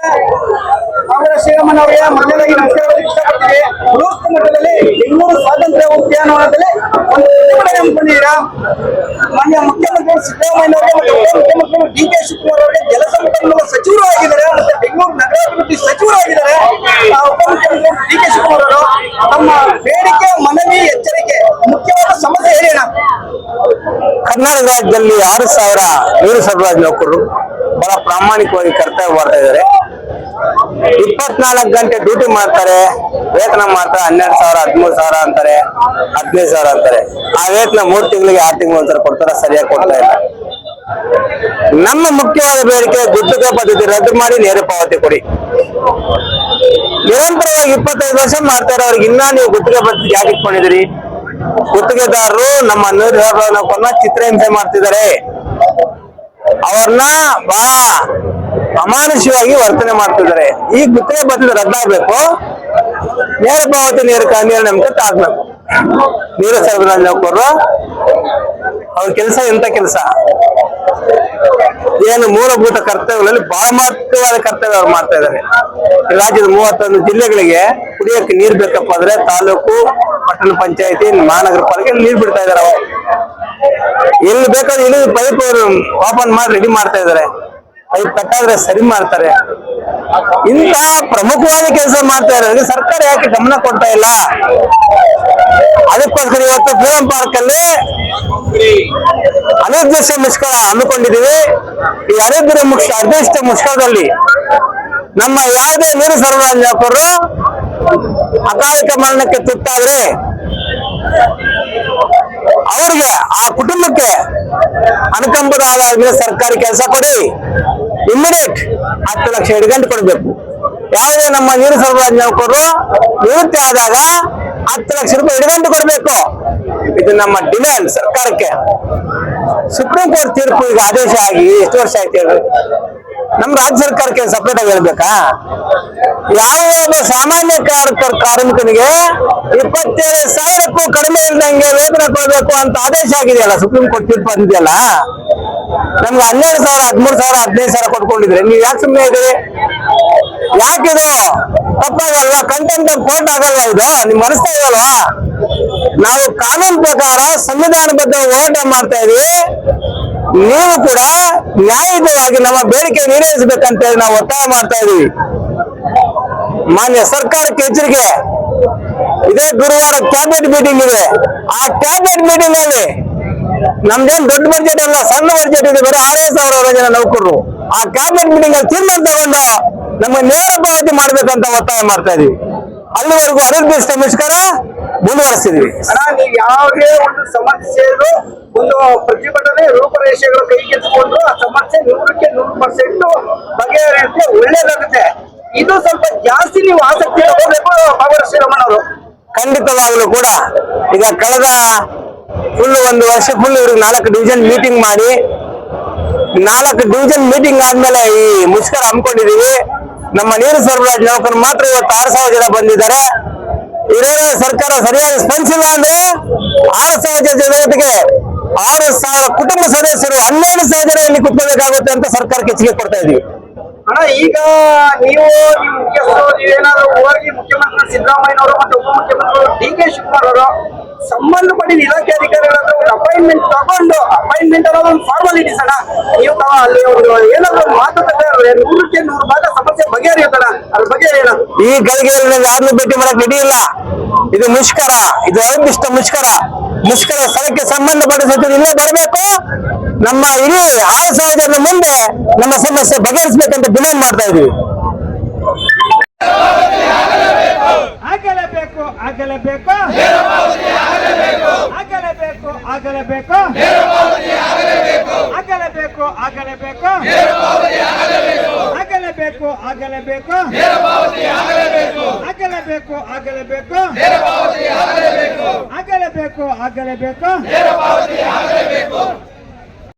ಅವರ ಶ್ರೀರಾಮನವರಿಗೆ ಮೊದಲನೇದಾಗಿ ನಮಸ್ಕಾರಗಳು ಇಷ್ಟಪಡ್ತೀವಿ ಬೃಹತ್ ಮಟ್ಟದಲ್ಲಿ ಬೆಂಗಳೂರು ಸ್ವಾತಂತ್ರ್ಯ ಉದ್ಯಾನವನದಲ್ಲಿ ಒಂದು ಪ್ರತಿಭಟನೆ ಹಮ್ಮಿಕೊಂಡಿದ್ದೀರಾ ಮಾನ್ಯ ಮುಖ್ಯಮಂತ್ರಿ ಸಿದ್ದರಾಮಯ್ಯನವರಿಗೆ ಮತ್ತು ಉಪಮುಖ್ಯಮಂತ್ರಿ ಡಿ ಕೆ ಶಿವಕುಮಾರ್ ಅವರಿಗೆ ಜಲಸಂಪನ್ಮೂಲ ಸಚಿವರು ಆಗಿದ್ದಾರೆ ಮತ್ತೆ ಬೆಂಗಳೂರು ನಗರಾಭಿವೃದ್ಧಿ ಸಚಿವರು ಆಗಿದ್ದಾರೆ ಉಪಮುಖ್ಯಮಂತ್ರಿ ಡಿ ಕೆ ಶಿವಕುಮಾರ್ ಅವರು ತಮ್ಮ ಬೇಡಿಕೆ, ಮನವಿ, ಎಚ್ಚರಿಕೆ, ಮುಖ್ಯವಾದ ಸಮಸ್ಯೆ ಹೇಳಿ ಕರ್ನಾಟಕ ರಾಜ್ಯದಲ್ಲಿ ಆರು ಸಾವಿರ ನೀರು ಸರಬರಾಜು ನೌಕರರು ಬಹಳ ಪ್ರಾಮಾಣಿಕವಾಗಿ ಕರ್ತವ್ಯ ಮಾಡ್ತಾ ಇದ್ದಾರೆ. ಇಪ್ಪತ್ನಾಲ್ಕು ಗಂಟೆ ಡ್ಯೂಟಿ ಮಾಡ್ತಾರೆ. ವೇತನ ಮಾಡ್ತಾರೆ, ಹನ್ನೆರಡು ಸಾವಿರ, ಹದಿಮೂರು ಸಾವಿರ ಅಂತಾರೆ, ಹದಿನೈದು ಸಾವಿರ ಅಂತಾರೆ. ಆ ವೇತನ ಮೂರ್ ತಿಂಗಳಿಗೆ ಆರು ತಿಂಗಳು ಒಂದ್ಸಲ ಕೊಡ್ತಾರೆ? ಸರಿಯಾಗಿ ಕೊಡ್ತಾ ಇಲ್ಲ. ನಮ್ಮ ಮುಖ್ಯವಾದ ಬೇಡಿಕೆ ಗುತ್ತಿಗೆ ಪದ್ಧತಿ ರದ್ದು ಮಾಡಿ ನೇರ ಪಾವತಿ ಕೊಡಿ. ನಿರಂತರವಾಗಿ ಇಪ್ಪತ್ತೈದು ವರ್ಷ ಮಾಡ್ತಾರೆ ಅವ್ರಿಗೆ ಇನ್ನ ನೀವು ಗುತ್ತಿಗೆ ಪದ್ಧತಿ ಯಾಕೆ ಇಟ್ಕೊಂಡಿದ್ರಿ ಗುತ್ತಿಗೆದಾರರು ನಮ್ಮ ನೌಕರನ್ನ ಚಿತ್ರಹಿಂಸೆ ಮಾಡ್ತಿದ್ದಾರೆ. ಅವ್ರನ್ನ ಬಹಳ ಅಮಾನುಷವಾಗಿ ವರ್ತನೆ ಮಾಡ್ತಿದ್ದಾರೆ. ಈ ಗುತ್ತಿಗೆ ಬದಲು ರದ್ದಾಗಬೇಕು ನೇರ ಪಾವತಿ ನೇರ ನೇರ ನಮ್ಗೆ ತಾಗ್ಬೇಕು ನೀರ ಸರಬರಾಜು ನೌಕರರು. ಅವ್ರ ಕೆಲಸ ಎಂತ ಕೆಲಸ? ಏನು ಮೂಲಭೂತ ಕರ್ತವ್ಯಗಳಲ್ಲಿ ಬಹಳ ಮಹತ್ವವಾದ ಕರ್ತವ್ಯ ಅವ್ರು ಮಾಡ್ತಾ ಇದ್ದಾರೆ. ರಾಜ್ಯದ ಮೂವತ್ತೊಂದು ಜಿಲ್ಲೆಗಳಿಗೆ ಕುಡಿಯೋಕೆ ನೀರ್ ಬೇಕಪ್ಪ ಅಂದ್ರೆ ತಾಲೂಕು, ಪಟ್ಟಣ ಪಂಚಾಯತಿ, ಮಹಾನಗರ ಪಾಲಿಕೆ ನೀರ್ ಬಿಡ್ತಾ ಇದಾರೆ ಅವರು ಎಲ್ಲಿ ಬೇಕಾದ್ರೆ ಇಲ್ಲಿ ಪೈಪ್ ಓಪನ್ ಮಾಡಿ ರೆಡಿ ಮಾಡ್ತಾ ಇದಾರೆ ಪೈಪ್ ಕಟ್ಟಾದ್ರೆ ಸರಿ ಮಾಡ್ತಾರೆ. ಇಂತ ಪ್ರಮುಖವಾದ ಕೆಲಸ ಮಾಡ್ತಾ ಇರೋರಿಗೆ ಸರ್ಕಾರ ಯಾಕೆ ಗಮನ ಕೊಡ್ತಾ ಇಲ್ಲ? ಅದಕ್ಕೋಸ್ಕರ ಇವತ್ತು ಫ್ರೀಡಂ ಪಾರ್ಕ್ ಅಲ್ಲಿ ಅನಿರ್ದಿಷ್ಟ ಮುಷ್ಕರ ಹಮ್ಮಿಕೊಂಡಿದ್ದೀವಿ. ಈ ಅನಿರ್ದಿಷ್ಟ ಮುಷ್ ಅನಿರ್ದಿಷ್ಟ ಮುಷ್ಕರದಲ್ಲಿ ನಮ್ಮ ಯಾವುದೇ ನೀರು ಸರಬರಾಜು ನೌಕರರು ಅಕಾಲಿಕ ಮರಣಕ್ಕೆ ತುತ್ತಾದ್ರೆ ಅವ್ರಿಗೆ, ಆ ಕುಟುಂಬಕ್ಕೆ ಅನುಕಂಪದ ಆಧಾರದ ಸರ್ಕಾರಿ ಕೆಲಸ ಕೊಡಿ. ಇಮಿಡಿಯೇಟ್ ಹತ್ತು ಲಕ್ಷ ಹಿಡ್ಗಂಡು ಕೊಡಬೇಕು. ಯಾವುದೇ ನಮ್ಮ ನೀರು ಸರಬರಾಜು ನೌಕರರು ನಿವೃತ್ತಿ ಆದಾಗ ಹತ್ತು ಲಕ್ಷ ರೂಪಾಯಿ ಹಿಡ್ಗಂಡು ಕೊಡಬೇಕು. ಇದು ನಮ್ಮ ಡಿಮ್ಯಾಂಡ್ ಸರ್ಕಾರಕ್ಕೆ. ಸುಪ್ರೀಂ ಕೋರ್ಟ್ ತೀರ್ಪು ಈಗ ಆದೇಶ ಆಗಿ ಎಷ್ಟು ವರ್ಷ ಆಯ್ತು ಹೇಳಿ? ನಮ್ಮ ರಾಜ್ಯ ಸರ್ಕಾರಕ್ಕೆ ಸಪರೇಟ್ ಆಗಿ ಹೇಳ್ಬೇಕಾ? ಯಾವ ಒಬ್ಬ ಸಾಮಾನ್ಯ ಕಾರ್ಮಿಕ ಕಾರ್ಮಿಕನಿಗೆ ಇಪ್ಪತ್ತೇಳು ಸಾವಿರಕ್ಕೂ ಕಡಿಮೆ ಇಲ್ದಂಗೆ ವೇತನ ಕೊಡಬೇಕು ಅಂತ ಆದೇಶ ಆಗಿದೆಯಲ್ಲ, ಸುಪ್ರೀಂ ಕೋರ್ಟ್ ತೀರ್ಪು ಬಂದಿದೆಯಲ್ಲ? ನಮ್ಗೆ ಹನ್ನೆರಡು ಸಾವಿರ, ಹದಿಮೂರು ಸಾವಿರ, ಹದಿನೈದು ಸಾವಿರ ಕೊಟ್ಕೊಂಡಿದ್ರೆ ನೀವು ಯಾಕೆ ಸುಮ್ಮನೆ ಇದ್ದೀರಿ? ಯಾಕಿದು? ತಪ್ಪಾಗಲ್ವಾ? ಕಂಟೆಂಟ್ ಕೋರ್ಟ್ ಆಗಲ್ವಾ ಇದು? ನಿಮ್ ಅನಿಸ್ತಾ ಇದಲ್ವಾ ನಾವು ಕಾನೂನು ಪ್ರಕಾರ ಸಂವಿಧಾನಬದ್ಧ ಹೋರಾಟ ಮಾಡ್ತಾ ಇದೀವಿ. ನೀವು ಕೂಡ ನ್ಯಾಯಯುತವಾಗಿ ನಮ್ಮ ಬೇಡಿಕೆ ಈಡೇರಿಸಬೇಕಂತ ಹೇಳಿ ನಾವು ಒತ್ತಾಯ ಮಾಡ್ತಾ ಇದೀವಿ. ಮಾನ್ಯ ಸರ್ಕಾರಕ್ಕೆ ಎಚ್ಚರಿಕೆ. ಇದೇ ಗುರುವಾರ ಕ್ಯಾಬಿನೆಟ್ ಮೀಟಿಂಗ್ ಇದೆ. ಆ ಕ್ಯಾಬಿನೆಟ್ ಮೀಟಿಂಗ್ ಅಲ್ಲಿ ನಮ್ದೇನ್ ದೊಡ್ಡ ಬಜೆಟ್ ಅಲ್ಲ, ಸಣ್ಣ ಬಜೆಟ್ ಇದೆ, ಬರೀ ಆರೇ ಸಾವಿರ ಜನ ನೌಕರರು. ಆ ಕ್ಯಾಬಿನೆಟ್ ಮೀಟಿಂಗ್ ಅಲ್ಲಿ ತೀರ್ಮಾನ ತಗೊಂಡು ನಮ್ಮ ನೇರ ಪಾವತಿ ಮಾಡ್ಬೇಕಂತ ಒತ್ತಾಯ ಮಾಡ್ತಾ ಇದೀವಿ. ಅಲ್ಲಿವರೆಗೂ ಅನಿರ್ದಿಷ್ಟ ನಮಸ್ಕಾರ ಮುಂದುವರೆಸಿದ್ವಿ. ಅಣ್ಣ ನೀವು ಯಾವುದೇ ಒಂದು ಸಮಸ್ಯೆಗೂ ಒಂದು ಪ್ರತಿಭಟನೆ ರೂಪರೇಷೆಗಳು ಕೈಗೆತ್ತಿಕೊಂಡು ಆ ಸಮಸ್ಯೆ ನೂರಕ್ಕೆ ನೂರು ಪರ್ಸೆಂಟ್ ಬಗೆಹರಿಯುತ್ತೆ ಒಳ್ಳೇದಾಗುತ್ತೆ. ಇದು ಸ್ವಲ್ಪ ಜಾಸ್ತಿ ನೀವು ಆಸಕ್ತಿ ತಗೋಬೇಕು ಶ್ರೀರಮಣ ಅವರು ಖಂಡಿತವಾಗ್ಲೂ ಕೂಡ ಈಗ ಕಳೆದ ಫುಲ್ ಒಂದು ವರ್ಷ ಫುಲ್ ಇವ್ರಿಗೆ ನಾಲ್ಕು ಡಿವಿಷನ್ ಮೀಟಿಂಗ್ ಮಾಡಿ ನಾಲ್ಕು ಡಿವಿಜನ್ ಮೀಟಿಂಗ್ ಆದ್ಮೇಲೆ ಈ ಮುಷ್ಕರ ಹಮ್ಮಿಕೊಂಡಿದೀವಿ ನಮ್ಮ ನೀರು ಸರಬರಾಜು ನೌಕರು ಮಾತ್ರ ಇವತ್ತು ಆರು ಸಾವಿರ ಜನ ಬಂದಿದ್ದಾರೆ. ಇರೋ ಸರ್ಕಾರ ಸರಿಯಾಗಿ ಸ್ಪಂದಿಸಿಲ್ಲ ಅಂದ್ರೆ ಆರು ಸಾವಿರ ಜನ ಜೊತೆಗೆ ಆರು ಸಾವಿರ ಕುಟುಂಬ ಸದಸ್ಯರು ಹನ್ನೆರಡು ಸಾವಿರ ಜನ ಇಲ್ಲಿ ಕುತ್ಕೋಬೇಕಾಗುತ್ತೆ ಅಂತ ಸರ್ಕಾರಕ್ಕೆ ಹೆಚ್ಚಿಗೆ ಕೊಡ್ತಾ ಇದೀವಿ ಈಗ ನೀವು ನಿಮ್ಮ ಮುಖ್ಯಸ್ಥರು ಸಿದ್ದರಾಮಯ್ಯ ಅವರು ಮುಖ್ಯಮಂತ್ರಿ ಮತ್ತು ಉಪಮುಖ್ಯಮಂತ್ರಿ ಡಿ ಕೆ ಶಿವಕುಮಾರ್ ಅವರು ಸಂಬಂಧಪಟ್ಟಿದ ಇಲಾಖೆ ಅಧಿಕಾರಿಗಳ ಒಂದು ಅಪಾಯಿಂಟ್ಮೆಂಟ್ ತಗೊಂಡು ಅಪಾಯಿಂಟ್ಮೆಂಟ್ ಅನ್ನೋದು ಒಂದು ಫಾರ್ಮಾಲಿಟೀಸ್ ಅಣ್ಣ. ನೀವು ಅಲ್ಲಿ ಒಂದು ಏನಾದ್ರು ಮಾತುಕತೆ ನೂರಕ್ಕೆ ನೂರು ಭಾಗ ಸಮಸ್ಯೆ ಬಗೆಹರಿಯುತ್ತಣ್ಣ. ಅದ್ರ ಬಗ್ಗೆ ಹೇಳ ಈ ಗಳಿಗೆಯಲ್ಲಿ ಯಾರನ್ನೂ ಭೇಟಿ ಮಾಡಕ್ ನಡೆಯಿಲ್ಲ ಇದು ಮುಷ್ಕರ. ಇದು ಅನಿರ್ದಿಷ್ಟ ಮುಷ್ಕರ. ಮುಷ್ಕರ ಸ್ಥಳಕ್ಕೆ ಸಂಬಂಧಪಟ್ಟ ಸಚಿವರು ಇಲ್ಲೇ ಬರಬೇಕು. ನಮ್ಮ ಇಡೀ ಆರು ಸಾವಿರ ಮುಂದೆ ನಮ್ಮ ಸಮಸ್ಯೆ ಬಗೆಹರಿಸಬೇಕಂತ ಡಿಮ್ಯಾಂಡ್ ಮಾಡ್ತಾ ಇದೀವಿ ಆಗಲೇಬೇಕು ಆಗಲೇಬೇಕು. ಆಗಲೇಬೇಕು ಆಗಲೇಬೇಕು. ಆಗಲೇಬೇಕು ಆಗಲೇಬೇಕು. ಆಗಲೇಬೇಕು ಆಗಲೇಬೇಕು. ಆಗಲೇಬೇಕು ಆಗಲೇಬೇಕು. ಆಗಲೇಬೇಕು ಆಗಲೇಬೇಕು.